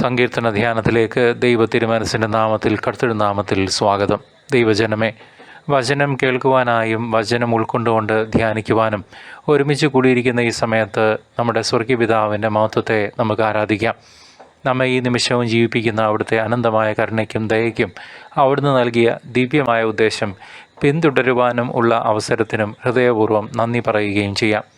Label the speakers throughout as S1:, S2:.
S1: സങ്കീർത്തന ധ്യാനത്തിലേക്ക് ദൈവ തിരുമനസിന്റെ നാമത്തിൽ കർത്തൃനാമത്തിൽ സ്വാഗതം. ദൈവജനമേ വചനം കേൾക്കുവാനായും വചനം ഉൾക്കൊണ്ടുകൊണ്ട് ധ്യാനിക്കുവാനും ഒരുമിച്ച് കൂടിയിരിക്കുന്ന ഈ സമയത്ത് നമ്മുടെ സ്വർഗീയപിതാവിന്റെ മഹത്വത്തെ നമുക്ക് ആരാധിക്കാം. നമ്മെ ഈ നിമിഷവും ജീവിപ്പിക്കുന്ന അവിടുത്തെ അനന്തമായ കരുണയ്ക്കും ദയയ്ക്കും അവിടുന്ന് നൽകിയ ദിവ്യമായ ഉദ്ദേശം പിന്തുടരുവാനും ഉള്ള അവസരത്തിനും ഹൃദയപൂർവം നന്ദി പറയുകയും ചെയ്യാം.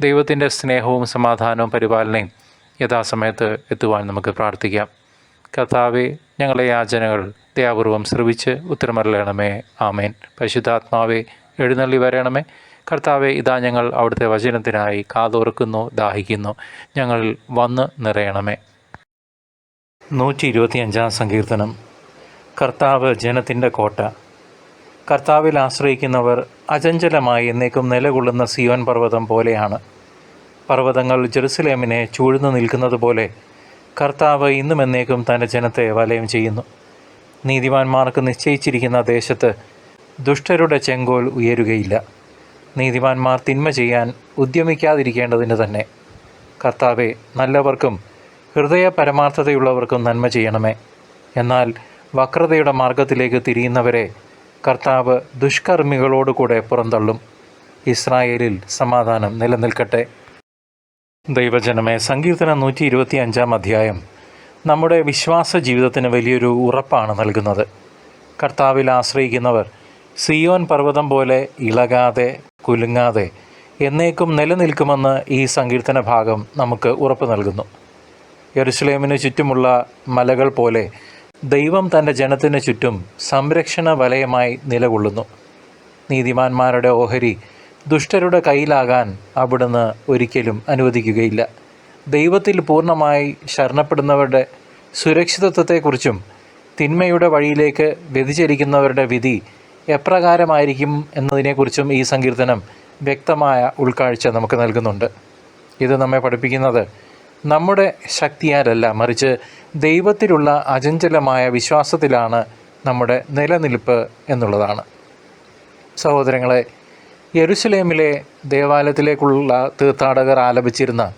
S1: ദൈവത്തിന്റെ സ്നേഹവും സമാധാനവും പരിപാലനയും യഥാസമയത്ത് എത്തുവാൻ നമുക്ക് പ്രാർത്ഥിക്കാം. കർത്താവെ ഞങ്ങളെ യാചനകൾ ദയാപൂർവം ശ്രവിച്ച് ഉത്തരമരളയണമേ ആമേൻ. പരിശുദ്ധാത്മാവെ എഴുന്നള്ളി വരണമേ. കർത്താവെ ഇതാ ഞങ്ങൾ അവിടുത്തെ വചനത്തിനായി കാതോർക്കുന്നു ദാഹിക്കുന്നു. ഞങ്ങൾ വന്ന് നിറയണമേ. നൂറ്റി ഇരുപത്തിയഞ്ചാം സങ്കീർത്തനം. കർത്താവ് ജനത്തിന്റെ കോട്ട. കർത്താവിൽ ആശ്രയിക്കുന്നവർ അചഞ്ചലമായി എന്നേക്കും നിലകൊള്ളുന്ന സിയോൻ പർവതം പോലെയാണ്. പർവതങ്ങൾ ജെറുസലേമിനെ ചൂഴ്ന്നു നിൽക്കുന്നത് പോലെ കർത്താവ് ഇന്നും എന്നേക്കും തന്റെ ജനത്തെ വലയം ചെയ്യുന്നു. നീതിമാന്മാർക്ക് നിശ്ചയിച്ചിരിക്കുന്ന ദേശത്ത് ദുഷ്ടരുടെ ചെങ്കോൽ ഉയരുകയില്ല. നീതിമാന്മാർ തിന്മ ചെയ്യാൻ ഉദ്യമിക്കാതിരിക്കേണ്ടതിന് തന്നെ. കർത്താവെ നല്ലവർക്കും ഹൃദയ പരമാർത്ഥതയുള്ളവർക്കും നന്മ ചെയ്യണമേ. എന്നാൽ വക്രതയുടെ മാർഗത്തിലേക്ക് തിരിയുന്നവരെ കർത്താവ് ദുഷ്കർമ്മികളോടുകൂടെ പുറന്തള്ളും. ഇസ്രായേലിൽ സമാധാനം നിലനിൽക്കട്ടെ. ദൈവജനമേ സങ്കീർത്തനം നൂറ്റി ഇരുപത്തി അഞ്ചാം അധ്യായം. നമ്മുടെ വിശ്വാസ ജീവിതത്തിന് വലിയൊരു ഉറപ്പാണ് നൽകുന്നത്. കർത്താവിൽ ആശ്രയിക്കുന്നവർ സിയോൻ പർവതം പോലെ ഇളകാതെ കുലുങ്ങാതെ എന്നേക്കും നിലനിൽക്കുമെന്ന് ഈ സങ്കീർത്തന ഭാഗം നമുക്ക് ഉറപ്പ് നൽകുന്നു. യെറുസലേമിന് ചുറ്റുമുള്ള മലകൾ പോലെ ദൈവം തന്റെ ജനത്തിന് ചുറ്റും സംരക്ഷണ വലയമായി നിലകൊള്ളുന്നു. നീതിമാന്മാരുടെ ഓഹരി ദുഷ്ടരുടെ കയ്യിലാകാൻ അവിടുന്ന് ഒരിക്കലും അനുവദിക്കുകയില്ല. ദൈവത്തിൽ പൂർണമായി ശരണപ്പെടുന്നവരുടെ സുരക്ഷിതത്വത്തെക്കുറിച്ചും തിന്മയുടെ വഴിയിലേക്ക് വ്യതിചരിക്കുന്നവരുടെ വിധി എപ്രകാരമായിരിക്കും എന്നതിനെക്കുറിച്ചും ഈ സങ്കീർത്തനം വ്യക്തമായ ഉൾക്കാഴ്ച നമുക്ക് നൽകുന്നുണ്ട്. ഇത് നമ്മെ പഠിപ്പിക്കുന്നത് നമ്മുടെ ശക്തിയാലല്ല മറിച്ച് ദൈവത്തിലുള്ള അചഞ്ചലമായ വിശ്വാസത്തിലാണ് നമ്മുടെ നിലനിൽപ്പ് എന്നുള്ളതാണ്. സഹോദരങ്ങളെ യെരുസലേമിലെ ദേവാലയത്തിലേക്കുള്ള തീർത്ഥാടകർ ആലപിച്ചിരുന്ന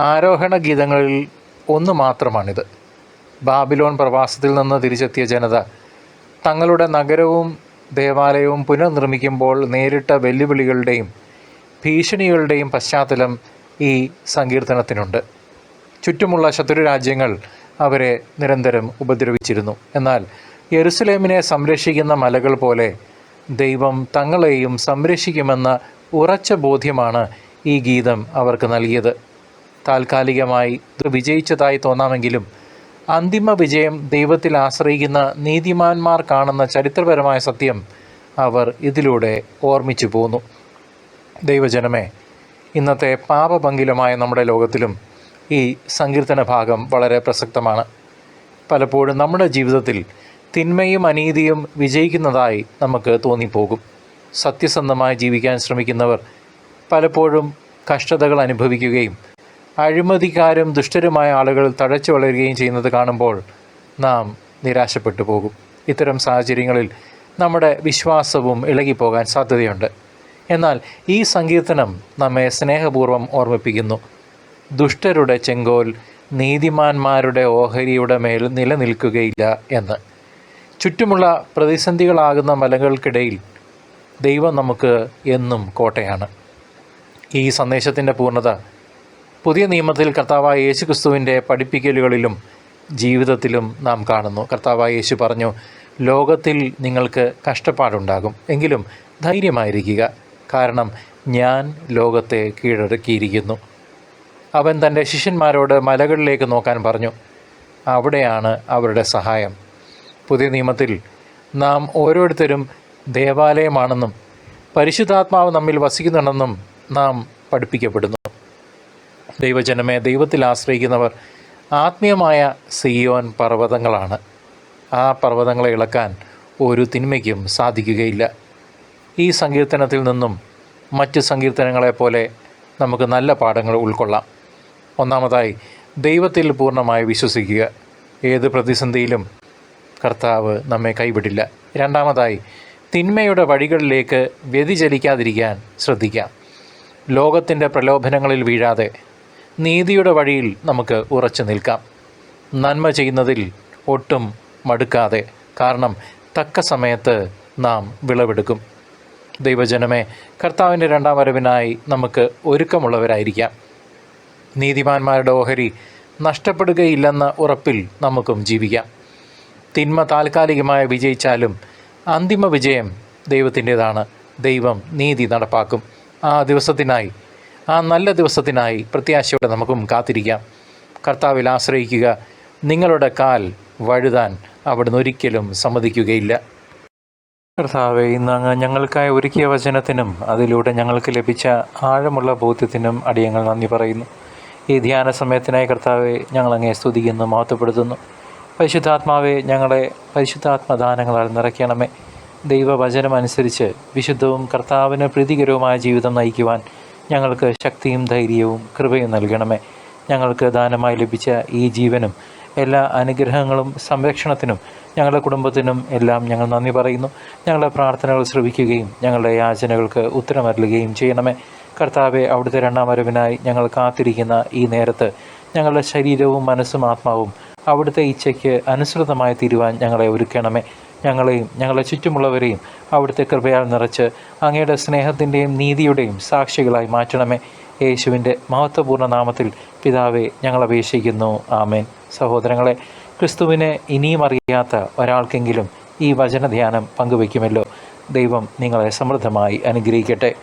S1: ആരോഹണ ഗീതങ്ങളിൽ ഒന്ന് മാത്രമാണിത്. ബാബിലോൺ പ്രവാസത്തിൽ നിന്ന് തിരിച്ചെത്തിയ ജനത തങ്ങളുടെ നഗരവും ദേവാലയവും പുനർനിർമ്മിക്കുമ്പോൾ നേരിട്ട വെല്ലുവിളികളുടെയും ഭീഷണികളുടെയും പശ്ചാത്തലം ഈ സങ്കീർത്തനത്തിനുണ്ട്. ചുറ്റുമുള്ള ശത്രു രാജ്യങ്ങൾ അവരെ നിരന്തരം ഉപദ്രവിച്ചിരുന്നു. എന്നാൽ യെറുസലേമിനെ സംരക്ഷിക്കുന്ന മലകൾ പോലെ ദൈവം തങ്ങളെയും സംരക്ഷിക്കുമെന്ന ഉറച്ച ബോധ്യമാണ് ഈ ഗീതം അവർക്ക് നൽകിയത്. താൽക്കാലികമായി ഇത് വിജയിച്ചതായി തോന്നാമെങ്കിലും അന്തിമ വിജയം ദൈവത്തിൽ ആശ്രയിക്കുന്ന നീതിമാന്മാർ കാണുന്ന ചരിത്രപരമായ സത്യം അവർ ഇതിലൂടെ ഓർമ്മിച്ചു പോന്നു. ദൈവജനമേ ഇന്നത്തെ പാപപങ്കിലമായ നമ്മുടെ ലോകത്തിലും ഈ സങ്കീർത്തന ഭാഗം വളരെ പ്രസക്തമാണ്. പലപ്പോഴും നമ്മുടെ ജീവിതത്തിൽ തിന്മയും അനീതിയും വിജയിക്കുന്നതായി നമുക്ക് തോന്നിപ്പോകും. സത്യസന്ധമായി ജീവിക്കാൻ ശ്രമിക്കുന്നവർ പലപ്പോഴും കഷ്ടതകൾ അനുഭവിക്കുകയും അഴിമതിക്കാരും ദുഷ്ടരുമായ ആളുകൾ തഴച്ചു വളരുകയും ചെയ്യുന്നത് കാണുമ്പോൾ നാം നിരാശപ്പെട്ടു പോകും. ഇത്തരം സാഹചര്യങ്ങളിൽ നമ്മുടെ വിശ്വാസവും ഇളകിപ്പോകാൻ സാധ്യതയുണ്ട്. എന്നാൽ ഈ സങ്കീർത്തനം നമ്മെ സ്നേഹപൂർവം ഓർമ്മിപ്പിക്കുന്നു. ദുഷ്ടരുടെ ചെങ്കോൽ നീതിമാന്മാരുടെ ഓഹരിയുടെ മേൽ നിലനിൽക്കുകയില്ല എന്ന്. ചുറ്റുമുള്ള പ്രതിസന്ധികളാകുന്ന മലകൾക്കിടയിൽ ദൈവം നമുക്ക് എന്നും കോട്ടയാണ്. ഈ സന്ദേശത്തിന്റെ പൂർണത പുതിയ നിയമത്തിൽ കർത്താവായ യേശു ക്രിസ്തുവിന്റെ പഠിപ്പിക്കലുകളിലും ജീവിതത്തിലും നാം കാണുന്നു. കർത്താവായ യേശു പറഞ്ഞു ലോകത്തിൽ നിങ്ങൾക്ക് കഷ്ടപ്പാടുണ്ടാകും. എങ്കിലും ധൈര്യമായിരിക്കുക. കാരണം ഞാൻ ലോകത്തെ കീഴടക്കിയിരിക്കുന്നു. അവൻ തന്റെ ശിഷ്യന്മാരോട് മലകളിലേക്ക് നോക്കാൻ പറഞ്ഞു. അവിടെയാണ് അവരുടെ സഹായം. പുതിയ നിയമത്തിൽ നാം ഓരോരുത്തരും ദേവാലയമാണെന്നും പരിശുദ്ധാത്മാവ് നമ്മിൽ വസിക്കുന്നുണ്ടെന്നും നാം പഠിപ്പിക്കപ്പെടുന്നു. ദൈവജനമേ ദൈവത്തിൽ ആശ്രയിക്കുന്നവർ ആത്മീയമായ സിയോൻ പർവതങ്ങളാണ്. ആ പർവതങ്ങളെ ഇളക്കാൻ ഒരു തിന്മയ്ക്കും സാധിക്കുകയില്ല. ഈ സങ്കീർത്തനത്തിൽ നിന്നും മറ്റ് സങ്കീർത്തനങ്ങളെപ്പോലെ നമുക്ക് നല്ല പാഠങ്ങൾ ഉൾക്കൊള്ളാം. ഒന്നാമതായി ദൈവത്തിൽ പൂർണമായി വിശ്വസിക്കുക. ഏത് പ്രതിസന്ധിയിലും കർത്താവ് നമ്മെ കൈവിടില്ല. രണ്ടാമതായി തിന്മയുടെ വഴികളിലേക്ക് വ്യതിചലിക്കാതിരിക്കാൻ ശ്രദ്ധിക്കാം. ലോകത്തിന്റെ പ്രലോഭനങ്ങളിൽ വീഴാതെ നീതിയുടെ വഴിയിൽ നമുക്ക് ഉറച്ചു നിൽക്കാം. നന്മ ചെയ്യുന്നതിൽ ഒട്ടും മടുക്കാതെ കാരണം തക്ക സമയത്ത് നാം വിളവെടുക്കും. ദൈവജനമേ കർത്താവിന്റെ രണ്ടാം വരവിനായി നമുക്ക് ഒരുക്കമുള്ളവരായിരിക്കാം. നീതിമാന്മാരുടെ ഓഹരി നഷ്ടപ്പെടുകയില്ലെന്ന ഉറപ്പിൽ നമുക്കും ജീവിക്കാം. തിന്മ താൽക്കാലികമായി വിജയിച്ചാലും അന്തിമ വിജയം ദൈവത്തിന്റെതാണ്. ദൈവം നീതി നടപ്പാക്കും. ആ ദിവസത്തിനായി ആ നല്ല ദിവസത്തിനായി പ്രത്യാശയോടെ നമുക്കും കാത്തിരിക്കാം. കർത്താവിൽ ആശ്രയിക്കുക നിങ്ങളുടെ കാൽ വഴുതാൻ അവിടുന്ന് ഒരിക്കലും സമ്മതിക്കുകയില്ല. കർത്താവെ ഇന്ന് അങ്ങ് ഞങ്ങൾക്കായി ഒരുക്കിയ വചനത്തിനും അതിലൂടെ ഞങ്ങൾക്ക് ലഭിച്ച ആഴമുള്ള ബോധ്യത്തിനും അടിയങ്ങൾ നന്ദി പറയുന്നു. ഈ ധ്യാന സമയത്തിനായി കർത്താവെ ഞങ്ങൾ സ്തുതിക്കുന്നു മഹത്വപ്പെടുത്തുന്നു. പരിശുദ്ധാത്മാവെ ഞങ്ങളെ പരിശുദ്ധാത്മദാനങ്ങളാൽ നിറയ്ക്കണമേ. ദൈവവചനം അനുസരിച്ച് വിശുദ്ധവും കർത്താവിന് പ്രീതികരവുമായ ജീവിതം നയിക്കുവാൻ ഞങ്ങൾക്ക് ശക്തിയും ധൈര്യവും കൃപയും നൽകണമേ. ഞങ്ങൾക്ക് ദാനമായി ലഭിച്ച ഈ ജീവനും എല്ലാ അനുഗ്രഹങ്ങളും സംരക്ഷണത്തിനും ഞങ്ങളുടെ കുടുംബത്തിനും എല്ലാം ഞങ്ങൾ നന്ദി പറയുന്നു. ഞങ്ങളുടെ പ്രാർത്ഥനകൾ ശ്രവിക്കുകയും ഞങ്ങളുടെ യാചനകൾക്ക് ഉത്തരമരുളുകയും ചെയ്യണമേ. കർത്താവെ അവിടുത്തെ രണ്ടാം വരവിനായി ഞങ്ങൾ കാത്തിരിക്കുന്ന ഈ നേരത്ത് ഞങ്ങളുടെ ശരീരവും മനസ്സും ആത്മാവും അവിടുത്തെ ഇച്ഛയ്ക്ക് അനുസൃതമായി തീരുവാൻ ഞങ്ങളെ ഒരുക്കണമേ. ഞങ്ങളെയും ഞങ്ങളെ ചുറ്റുമുള്ളവരെയും അവിടുത്തെ കൃപയാൽ നിറച്ച് അങ്ങയുടെ സ്നേഹത്തിന്റെയും നീതിയുടെയും സാക്ഷികളായി മാറ്റണമേ. യേശുവിന്റെ മഹത്വപൂർണ നാമത്തിൽ പിതാവെ ഞങ്ങൾ അപേക്ഷിക്കുന്നു. ആമേൻ. സഹോദരങ്ങളെ ക്രിസ്തുവിനെ ഇനിയും അറിയാത്ത ഒരാൾക്കെങ്കിലും ഈ വചന ധ്യാനം പങ്കുവയ്ക്കുമല്ലോ. ദൈവം നിങ്ങളെ സമൃദ്ധമായി അനുഗ്രഹിക്കട്ടെ.